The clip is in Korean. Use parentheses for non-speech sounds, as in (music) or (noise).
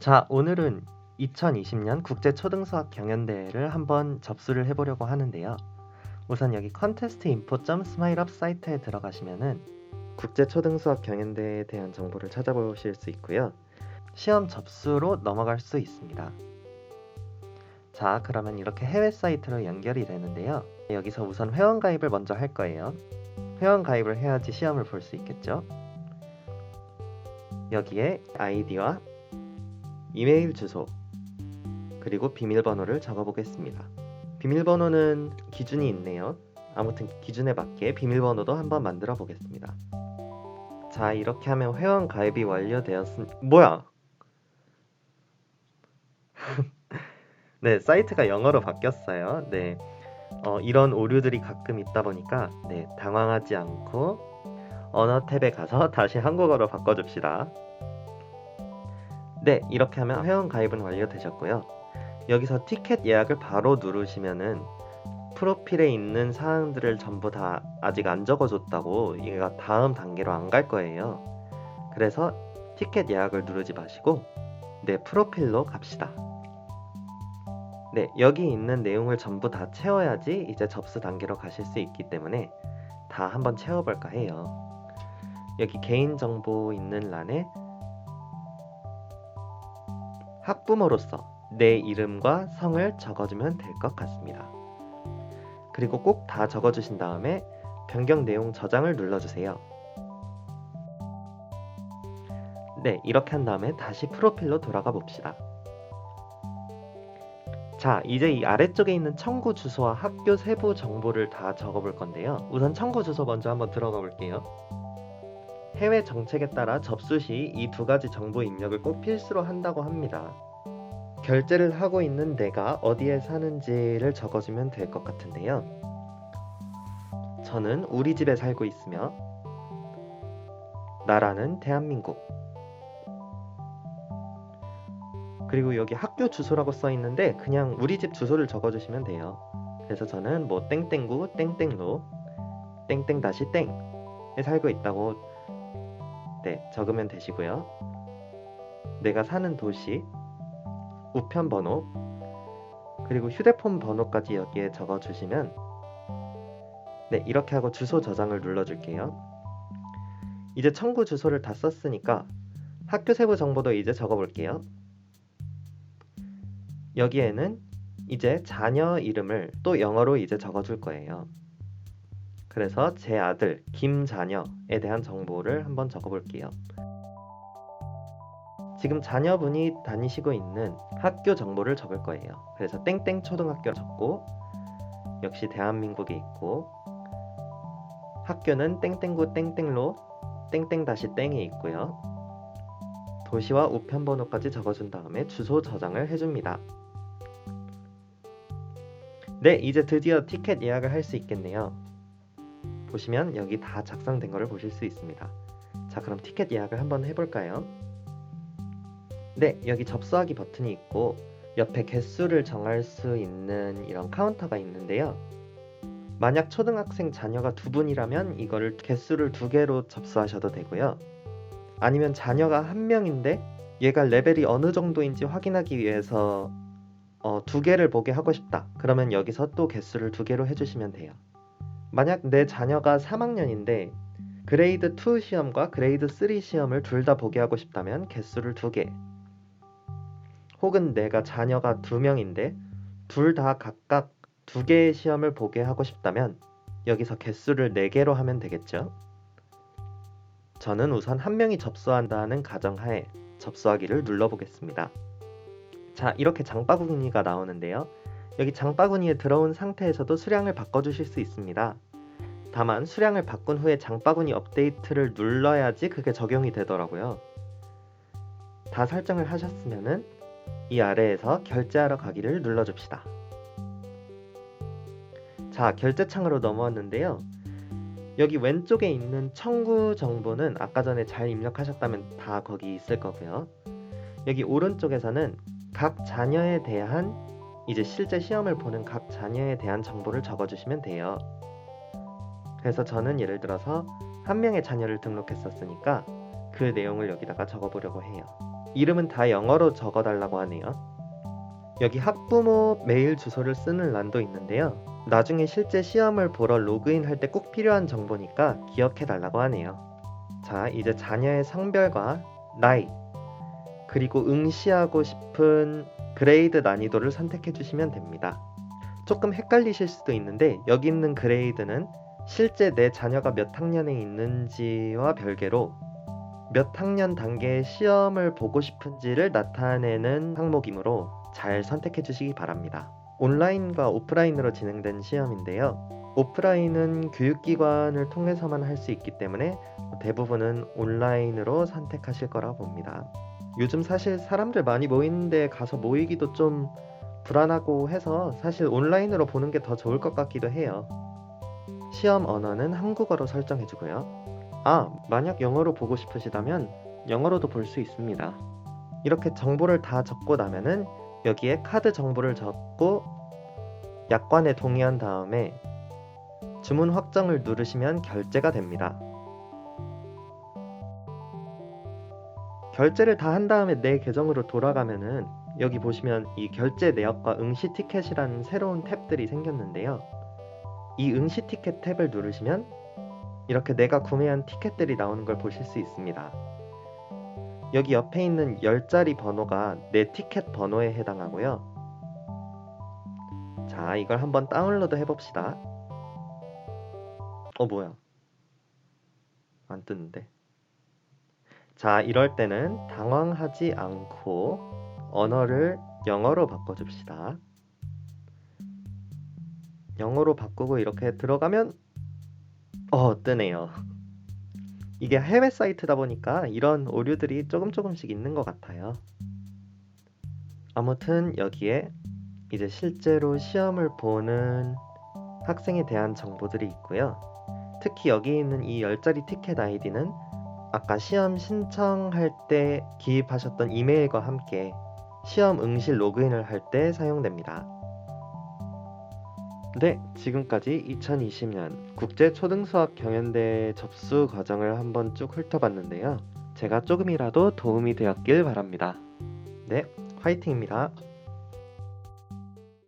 자, 오늘은 2020년 국제 초등수학 경연대회를 한번 접수를 해보려고 하는데요. 우선 여기 contestinfo.smileup 사이트에 들어가시면은 국제 초등수학 경연대회에 대한 정보를 찾아보실 수 있고요. 시험 접수로 넘어갈 수 있습니다. 자, 그러면 이렇게 해외 사이트로 연결이 되는데요. 여기서 우선 회원 가입을 먼저 할 거예요. 회원 가입을 해야지 시험을 볼 수 있겠죠. 여기에 아이디와 이메일 주소 그리고 비밀번호를 적어보겠습니다. 비밀번호는 기준이 있네요. 아무튼 기준에 맞게 비밀번호도 한번 만들어 보겠습니다. 자 이렇게 하면 회원 가입이 완료되었음 뭐야? (laughs) 네 사이트가 영어로 바뀌었어요. 네 어, 이런 오류들이 가끔 있다 보니까 네 당황하지 않고 언어 탭에 가서 (laughs) 다시 한국어로 바꿔줍시다. 네, 이렇게 하면 회원 가입은 완료되셨고요. 여기서 티켓 예약을 바로 누르시면은 프로필에 있는 사항들을 전부 다 아직 안 적어줬다고 얘가 다음 단계로 안 갈 거예요. 그래서 티켓 예약을 누르지 마시고 내 프로필로 갑시다. 네, 여기 있는 내용을 전부 다 채워야지 이제 접수 단계로 가실 수 있기 때문에 다 한번 채워볼까 해요. 여기 개인정보 있는 란에 학부모로서 내 이름과 성을 적어주면 될 것 같습니다. 그리고 꼭 다 적어주신 다음에 변경 내용 저장을 눌러주세요. 네, 이렇게 한 다음에 다시 프로필로 돌아가 봅시다. 자, 이제 이 아래쪽에 있는 청구 주소와 학교 세부 정보를 다 적어 볼 건데요. 우선 청구 주소 먼저 한번 들어가 볼게요. 해외 정책에 따라 접수 시 이 두 가지 정보 입력을 꼭 필수로 한다고 합니다. 결제를 하고 있는 내가 어디에 사는지를 적어주면 될 것 같은데요. 저는 우리 집에 살고 있으며 나라는 대한민국 그리고 여기 학교 주소라고 써 있는데 그냥 우리 집 주소를 적어주시면 돼요. 그래서 저는 뭐 땡땡구 땡땡로 땡땡 다시 땡에 살고 있다고 네 적으면 되시고요. 내가 사는 도시 우편 번호 그리고 휴대폰 번호까지 여기에 적어 주시면 네 이렇게 하고 주소 저장을 눌러 줄게요. 이제 청구 주소를 다 썼으니까 학교 세부 정보도 이제 적어 볼게요. 여기에는 이제 자녀 이름을 또 영어로 이제 적어 줄 거예요 그래서 제 아들 김자녀에 대한 정보를 한번 적어 볼게요 지금 자녀분이 다니시고 있는 학교 정보를 적을 거예요. 그래서 땡땡 초등학교 적고 역시 대한민국에 있고 학교는 땡땡구 땡땡로 땡땡 다시 땡에 있고요. 도시와 우편 번호까지 적어준 다음에 주소 저장을 해줍니다. 네, 이제 드디어 티켓 예약을 할 수 있겠네요. 보시면 여기 다 작성된 거를 보실 수 있습니다. 자, 그럼 티켓 예약을 한번 해볼까요? 네, 여기 접수하기 버튼이 있고 옆에 개수를 정할 수 있는 이런 카운터가 있는데요. 만약 초등학생 자녀가 두 분이라면 이거를 개수를 두 개로 접수하셔도 되고요. 아니면 자녀가 한 명인데 얘가 레벨이 어느 정도인지 확인하기 위해서 어, 두 개를 보게 하고 싶다. 그러면 여기서 또 개수를 두 개로 해주시면 돼요. 만약 내 자녀가 3학년인데 그레이드 2 시험과 그레이드 3 시험을 둘 다 보게 하고 싶다면 개수를 두 개, 혹은 내가 자녀가 두 명인데 둘 다 각각 두 개의 시험을 보게 하고 싶다면 여기서 개수를 네 개로 하면 되겠죠. 저는 우선 한 명이 접수한다는 가정하에 접수하기를 눌러보겠습니다. 자, 이렇게 장바구니가 나오는데요. 여기 장바구니에 들어온 상태에서도 수량을 바꿔주실 수 있습니다. 다만 수량을 바꾼 후에 장바구니 업데이트를 눌러야지 그게 적용이 되더라고요. 다 설정을 하셨으면은 이 아래에서 결제하러 가기를 눌러줍시다. 자, 결제 창으로 넘어왔는데요. 여기 왼쪽에 있는 청구 정보는 아까 전에 잘 입력하셨다면 다 거기 있을 거고요. 여기 오른쪽에서는 각 자녀에 대한 이제 실제 시험을 보는 각 자녀에 대한 정보를 적어주시면 돼요. 그래서 저는 예를 들어서 한 명의 자녀를 등록했었으니까 그 내용을 여기다가 적어보려고 해요. 이름은 다 영어로 적어달라고 하네요. 여기 학부모 메일 주소를 쓰는 란도 있는데요. 나중에 실제 시험을 보러 로그인 할 때 꼭 필요한 정보니까 기억해 달라고 하네요. 자, 이제 자녀의 성별과 나이, 그리고 응시하고 싶은 그레이드 난이도를 선택해 주시면 됩니다. 조금 헷갈리실 수도 있는데 여기 있는 그레이드는 실제 내 자녀가 몇 학년에 있는지와 별개로 몇 학년 단계의 시험을 보고 싶은지를 나타내는 항목이므로 잘 선택해 주시기 바랍니다. 온라인과 오프라인으로 진행된 시험인데요. 오프라인은 교육기관을 통해서만 할 수 있기 때문에 대부분은 온라인으로 선택하실 거라 봅니다. 요즘 사실 사람들 많이 모이는데 가서 모이기도 좀 불안하고 해서 사실 온라인으로 보는 게 더 좋을 것 같기도 해요. 시험 언어는 한국어로 설정해 주고요. 아, 만약 영어로 보고 싶으시다면 영어로도 볼 수 있습니다. 이렇게 정보를 다 적고 나면은 여기에 카드 정보를 적고 약관에 동의한 다음에 주문 확정을 누르시면 결제가 됩니다. 결제를 다 한 다음에 내 계정으로 돌아가면은 여기 보시면 이 결제 내역과 응시 티켓이라는 새로운 탭들이 생겼는데요. 이 응시 티켓 탭을 누르시면 이렇게 내가 구매한 티켓들이 나오는 걸 보실 수 있습니다. 여기 옆에 있는 10자리 번호가 내 티켓 번호에 해당하고요. 자, 이걸 한번 다운로드 해봅시다. 어, 뭐야? 안 뜨는데. 자, 이럴 때는 당황하지 않고 언어를 영어로 바꿔줍시다. 영어로 바꾸고 이렇게 들어가면 어, 뜨네요. 이게 해외 사이트다 보니까 이런 오류들이 조금 조금씩 있는 것 같아요. 아무튼 여기에 이제 실제로 시험을 보는 학생에 대한 정보들이 있고요. 특히 여기 있는 이 10자리 티켓 아이디는 아까 시험 신청할 때 기입하셨던 이메일과 함께 시험 응실 로그인을 할 때 사용됩니다. 네, 지금까지 2020년 국제 초등수학 경연대 접수 과정을 한번 쭉 훑어봤는데요. 제가 조금이라도 도움이 되었길 바랍니다. 네, 화이팅입니다.